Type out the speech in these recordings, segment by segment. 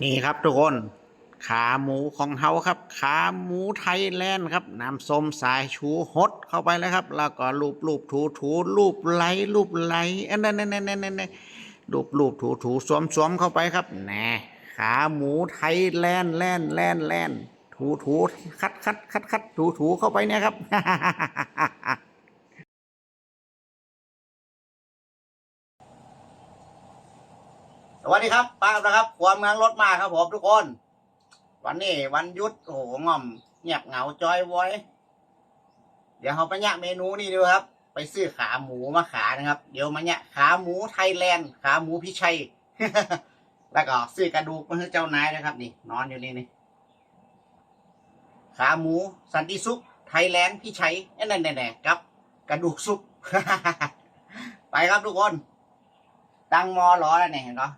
นี่ครับทุกคน ขาหมูของเฮาครับ ขาหมูไทยแลนด์ครับน้ำส้มสายชูฮดเข้าไปเลยครับ แล้วก็ลูบลูบถูถูลูบไหลลูบไหลอันนั้นนั่นนั่นนั่นลูบลูบถูถูสวมสวมเข้าไปครับแหน่ขาหมูไทยแลนด์แลนด์แลนด์แลนด์ถูถูคัดคัดคัดคัดถูถูเข้าไปเนี่ยครับ สวัสดีครับป้าครับความเมืองรถมาครับผมทุกคน วันนี้วันยุดโอ้โหง่อมเงียบเหงาจอยไว้เดี๋ยวเราไปเนี่ยเมนูนี่ดูครับ ไปซื้อขาหมูมาขานะครับ เดี๋ยวมาเนี่ยขาหมูไทยแลนด์ขาหมูพิชัยแล้วก็ซื้อกระดูกมาให้เจ้านายนะครับ นี่ นอนอยู่นี่นี่ขาหมูสันติสุขไทยแลนด์พิชัยแน่แน่ๆกับ กระดูกสุกไปครับทุกคน ตั้งมอรอแล้วเนี่ยเห็นปะ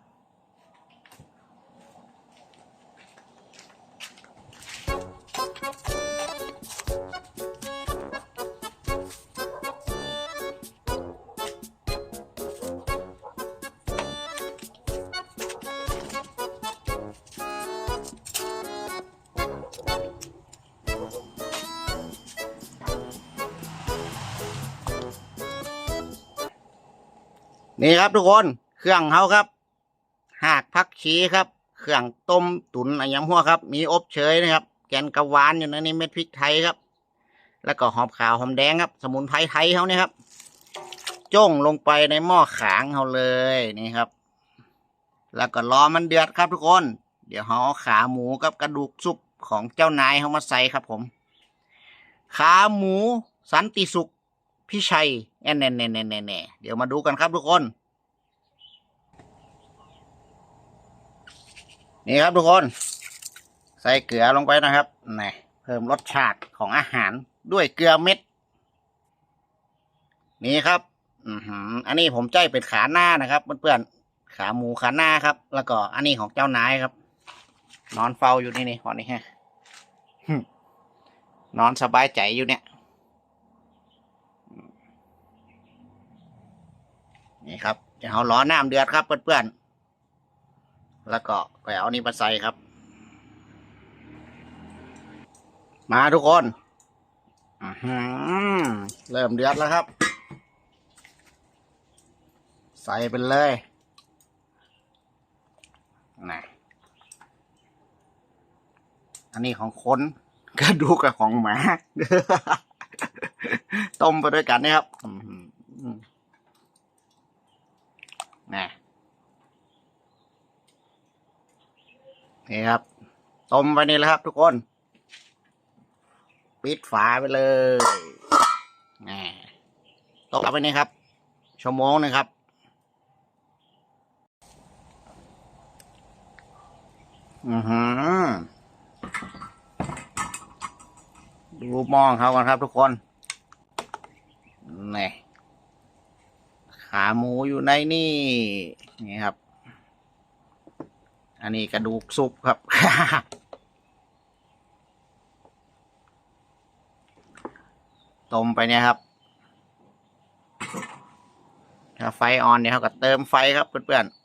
นี่ครับทุกคนเครื่องเขาครับ หากพักชีครับ เครื่องต้มตุ๋นอะไรอย่างหัวครับ มีอบเชยนะครับ แกนกระวานอยู่ในนี้เม็ดพริกไทยครับ แล้วก็หอมขาวหอมแดงครับ สมุนไพรไทยเขาเนี่ยครับจ้งลงไปในหม้อขางเขาเลยนี่ครับ แล้วก็รอมันเดือดครับทุกคน เดี๋ยวเขาเอาขาหมูกับกระดูกซุปของเจ้านายเขามาใส่ครับผม ขาหมูสันติสุขพี่ชัยแน่แน่แน่แน่แน่แน่เดี๋ยวมาดูกันครับทุกคน นี่ครับทุกคน ใส่เกลือลงไปนะครับนี่เพิ่มรสชาติของอาหารด้วยเกลือเม็ด นี่ครับอือหืออันนี้ผมใจเป็นขาหน้านะครับเพื่อนๆขาหมูขาหน้าครับ แล้วก็อันนี้ของเจ้านายครับ นอนเฝ้าอยู่นี่นี่ขอนี่ฮะนอนสบายใจอยู่เนี่ยนี่ครับเดี๋ยวเราล้อน้ำเดือดครับเพื่อนๆแล้วก็ไปเอานี่มาใส่ครับ มาทุกคนเริ่มเดือดแล้วครับ ใส่ไปเลยนะอันนี้ของคนกระดูกกับของหมา ต้มไปด้วยกันนะครับนะนี่ครับ ต้มไปนี่แหละครับทุกคน ปิดฝาไปเลยนะต้มไปนี่ครับ ชั่วโมงนึงครับ อือหือดูมองเขากันครับทุกคนนี่ขาหมูอยู่ในนี่ นี่ครับ อันนี้กระดูกสุกครับ ต้มไปเนี่ยครับถ้าไฟออนเนี่ยเขาก็เติมไฟครับเพื่อนๆ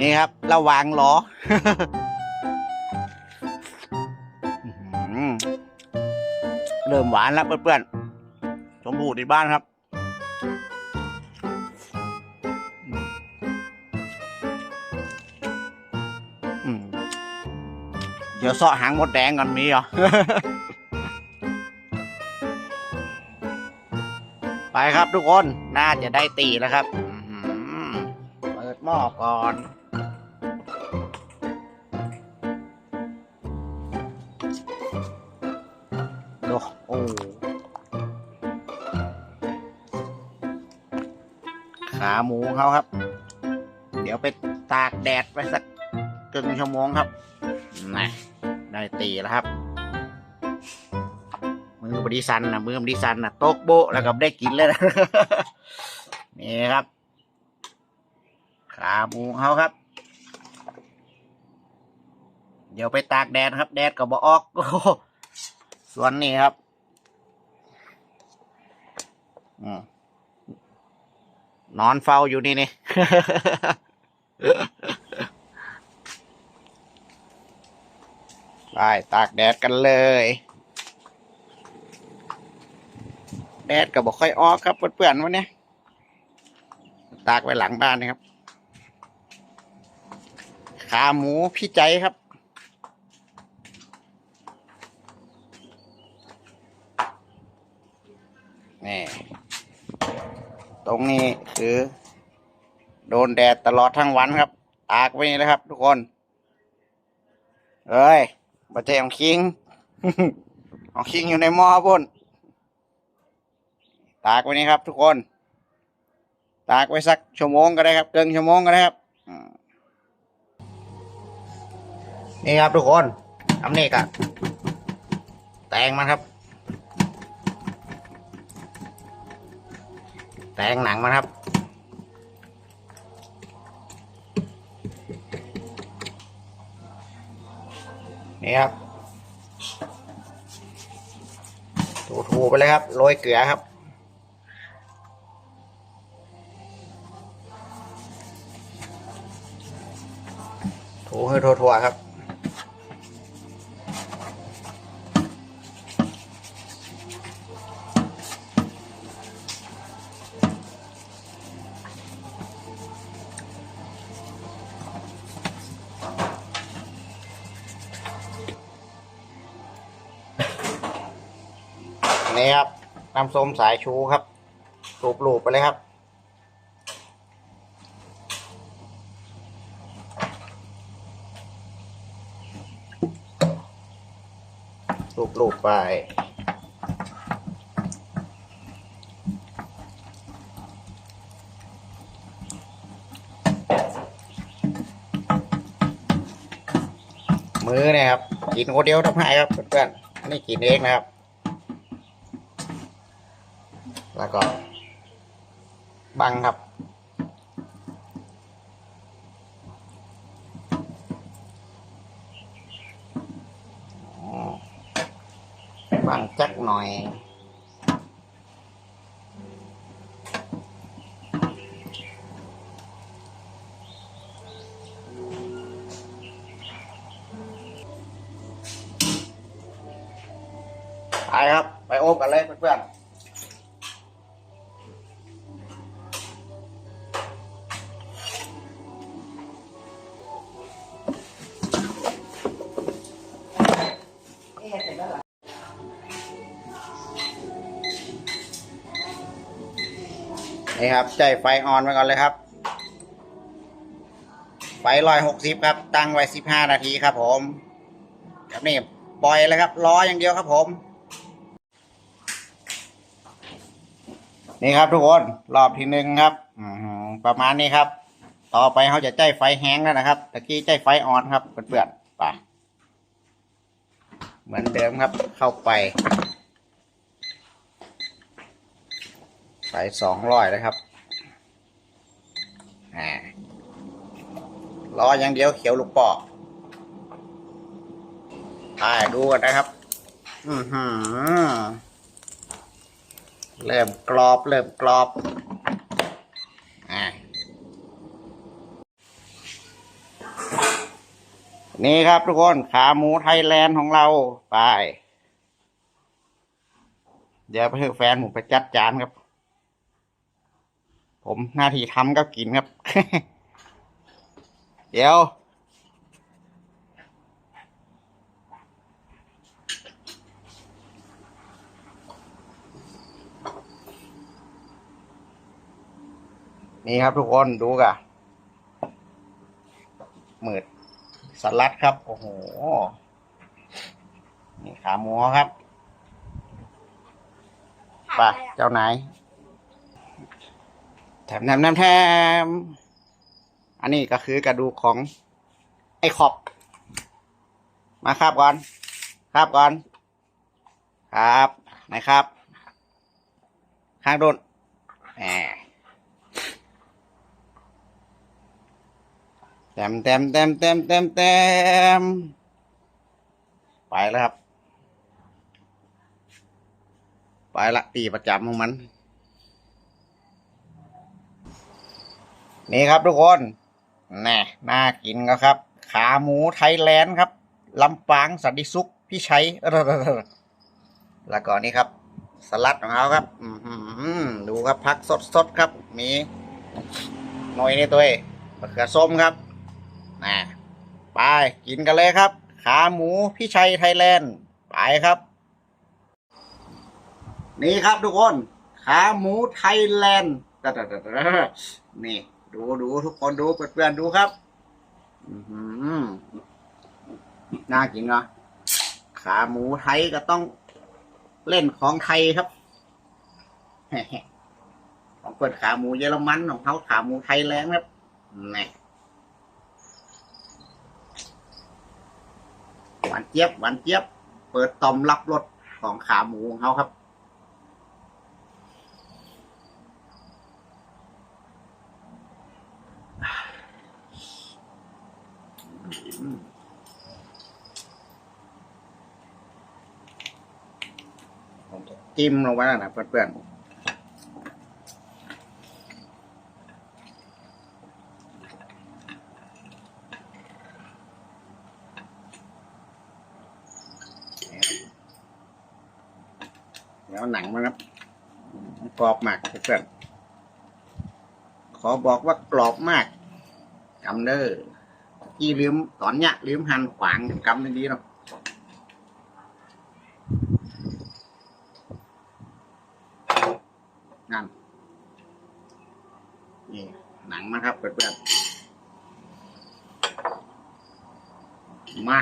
นี่ครับ ระวางล้อเริ่มหวานแล้วเพื่อนๆ สมบูรณ์ที่บ้านครับ เดี๋ยวเสาะหางมดแดงก่อนมีเหรอ ไปครับทุกคน น่าจะได้ตีแล้วครับ เปิดหม้อก่อน ขาหมูเขาครับ เดี๋ยวไปตากแดดไปสักครึ่งชั่วโมงครับนะได้ตีแล้วครับ มือบดีซันนะมือบดีซันนะโต๊กโบแล้วก็ได้กินเลยนะนี่ครับ ขาหมูเขาครับ เดี๋ยวไปตากแดดครับ แดดก็บอออกส่วนนี้ครับ อืม นอนเฝ้าอยู่นี่นี่ไปตากแดดกันเลย แดดก็บอกค่อยออกครับเปื่อนๆวันนี้ตากไว้หลังบ้านนะครับ ขาหมูพี่ใจครับนี่ ตรงนี้คือ โดนแดดตลอดทั้งวันครับ ตากไว้นี่นะครับ ทุกคนเอ้ยบะเจของคิงของคิงอยู่ในหม้อพุ่นตากไว้นี่ครับ ทุกคน ตากไว้สักชั่วโมงก็ได้ครับ เกินชั่วโมงก็ได้ครับนี่ครับทุกคนทำนี่กะแตงมันครับ แตงหนังมันครับ นี่ครับถูๆไปเลยครับโรยเกลือครับถูให้ทั่วๆครับ น้ำส้มสายชูครับลูบๆไปเลยครับลูบๆไปมือเนี่ยครับกินคนเดียวทำให้ครับเพื่อนๆนี่กินเองนะครับ แล้วก็บังค นี่ครับใจไฟออนไว้ก่อนเลยครับ ไฟร้อยหกสิบครับ ตั้งไว้สิบห้านาทีครับ ผมครับนี่ปล่อยเลยครับล้ออย่างเดียวครับผม นี่ครับทุกคนรอบที่หนึ่งครับประมาณนี้ครับ ต่อไปเขาจะใจไฟแห้งแล้วนะครับตะกี้ใจไฟออนครับเปื่อนๆไปเหมือนเดิมครับเข้าไป ใส่สองร้อยเลยครับรออย่างเดียวเขียวลูกปอกถ่ายดูกันนะครับ อือหือเริ่มกรอบเริ่มกรอบอนี่ครับทุกคนขาหมูไทยแลนด์ของเราไป เดี๋ยวไปให้แฟนผมไปจัดจานครับ ผมหน้าที่ทำก็กินครับ เดี๋ยว นี่ครับทุกคนดูกะหมืดสลัดครับ โอ้โห นี่ขาหมูครับขาดไป่ะอะไรอะเจ้านาย แถมแถมแถมแถมอันนี้ก็คือกระดูกของไอ้ขอบ มาครับก่อน ครับก่อนครับไหนครับ ข้างโดนแหมเต็มเต็มเต็มเต็มเต็มเต็มไปแล้วครับ ไปละตีประจำของมัน นี่ครับทุกคนแน่น่ากินก็ครับ ขาหมูไทยแลนด์ครับลำปางสันติสุขพี่ชัยแล้วก็นี่ครับ สลัดของเขาครับอดูครับพักสดๆครับ มีหน่อยนี่ตัวมะเขือส้มครับน่ไปกินกันเลยครับ ขาหมูพี่ชัยไทยแลนด์ไปครับ นี่ครับทุกคน ขาหมูไทยแลนด์นี่ ดูดูทุกคนดูเพื่อนๆดูครับ อือหือน่ากินเนาะขาหมูไทยก็ต้องเล่นของไทยครับของเปิดขาหมูเยอรมันของเขาขาหมูไทยแลนด์ครับนี่หวานเจี๊ยบหวานเจี๊ยบ เปิดตอมรับรสของขาหมูของเขาครับ อืมผม จะจิ้มลงไปแล้วนะเพื่อนๆแล้วหนังมันครับกรอบมากเพื่อนๆขอบอกว่ากรอบมากกำเด้อ กี่ลืมตอนเนี้ยลืมหันขวางกำดีๆเนาะนั่นนี่หนังนะครับเพื่อนๆมา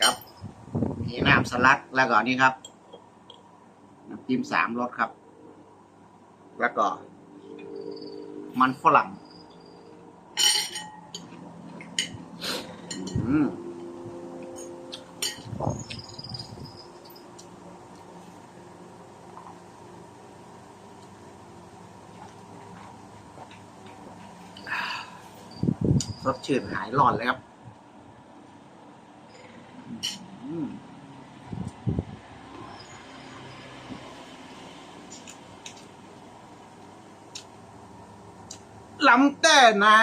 ครับนี่น้ำสลัดแล้วก็นี่ครับน้ำจิ้มสามรสครับ แล้วก็ มันฝรั่งอืมสดชื่นหายร้อนเลยครับ อืม ลำแต่นะ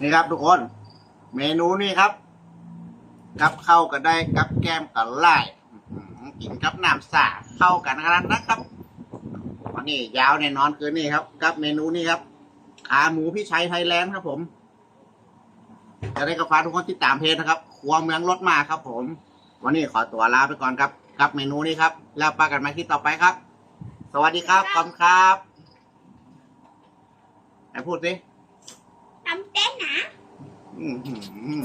นี่ครับทุกคน เมนูนี่ครับ กับเข้าก็ได้กับแก้มก็ไล่กินกับน้ำสาเข้ากันขนาดนะครับ นนี้ยาวแน่นอนคืนนี้ครับ กับเมนูนี้ครับ ขาหมูพี่ชัยไทยแลนด์ครับผมจะได้กระฟ้ากทุกคนที่ตามเพจนะครับครัวเมืองรถมาครับ ผม วันนี้ขอตัวลาไปก่อนครับ กับเมนูนี้ครับ แล้วปากันใหมาที่ต่อไปครับ สวัสดีครับขอบคุณครับไหนพูดสิทำเต้นนะ อื้อหือ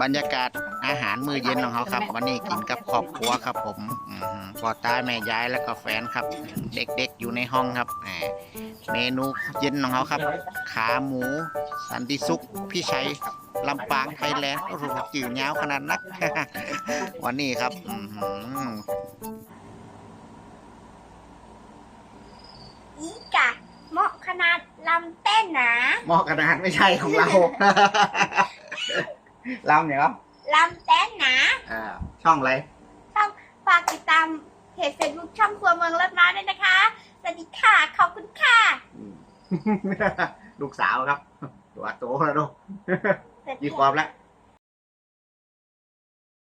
บรรยากาศอาหารมื้อเย็นของเขาครับ วันนี้กินกับครอบครัวครับผมอื้อหือพ่อตาแม่ยายแล้วก็แฟนครับ เด็กๆอยู่ในห้องครับแหมเมนูเย็นของเขาครับ ขาหมู สันติสุขพี่ชัยลำปางไทยแลนด์โอ้โหจืดยาวขนาดนัก วันนี้ครับอื้อหืออีกะเหมาะขนาดลำเต้ นนะหมอกระดาษไม่ใช่ของเรา ลำเนี่ยครับลำเต้นนะอ่าช่องอะไรฝากติดตามเพจเฟซบุ๊กช่องครัวเมืองรถมาด้วยนะคะ สวัสดีค่ะ ขอบคุณค่ะอืมลูกสาวครับ ตัวโตแล้วลูกเสร็จกี่ความแล้วแ